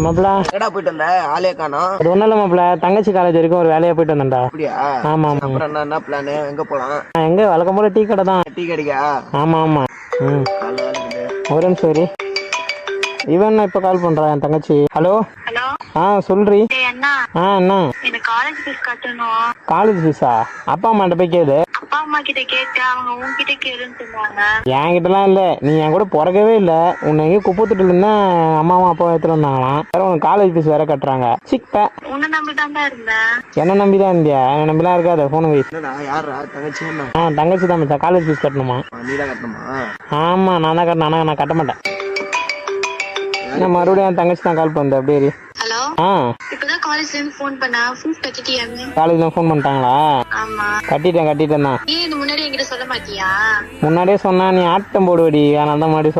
மாப்பிள எங்கடா போயிட்டு வந்த? ஆளே காணோம். அது ஒன்றும் இல்லை மாப்பிள தங்கச்சி காலேஜ் வரைக்கும் ஒரு வேலையாக போயிட்டு வந்தேன்டா. அப்படியா? ஆமா, ஆமா. அப்புறம் என்ன என்ன பிளானு எங்க போலாம்? நான் எங்கே? வழக்கம் போல டீ கடை தான். டீ கடிக்கா? ஆமாம் ஆமாம் ம். ஒரு நிமிஷம் இரு. இவன் இப்போ கால் பண்ணுறான் என் தங்கச்சி? ஹலோ ஹலோ ஆ சொல்றி. ஆ என்ன? காலேஜ் ஃபீஸ் கட்டணும். காலேஜ் ஃபீஸா அப்பா அம்மாட்ட போய் கேளு. அம்மா கிட்ட கேட்டேன் அவங்க உன்கிட்ட கேளுன்னு சொன்னாங்க. என்கிட்டலாம் இல்லை. நீ என் கூட பிறக்கவே இல்லை. உன்னை எங்கேயும் குப்பத்துட்டு இருந்தா அம்மாவும் அப்பாவும் எடுத்துட்டு வந்தாங்களாம். வேற உனக்கு காலேஜ் ஃபீஸ் வேற கட்டுறாங்க. சிக்ப உன்னை நம்பி தான் இருந்தேன் என்ன நம்பி தான் இருந்தியா? என்ன நம்பிலாம் இருக்காத என்னடா யாரா தங்கச்சி ஆ தங்கச்சி தான் மச்சான். காலேஜ் ஃபீஸ் கட்டணுமா? நீ தான் கட்டணுமா? ஆமாம் நான் தான் கட்டணும். ஆனால் நான் கட்ட மாட்டேன். நான் மறுபடியும் என் தங்கச்சி தான் கால் பண்ணுறேன் அப்படியே. ஹலோ? ஆ. இப்பதான் காலேஜ்ல இருந்து ஃபோன் பண்ண ஃபீஸ் கட்டிட்டியாங்க காலேஜில் ஃபோன் பண்ணிட்டாங்களா? ஆமா. கட்டிட்டேன் கட்டிட்டேன் தான். முன்னாடி என்கிட்ட சொல்ல மாட்டியா? முன்னாடியே சொன்னா நீ ஆட்டம் போடுவடி. அதனால தான் முன்னாடி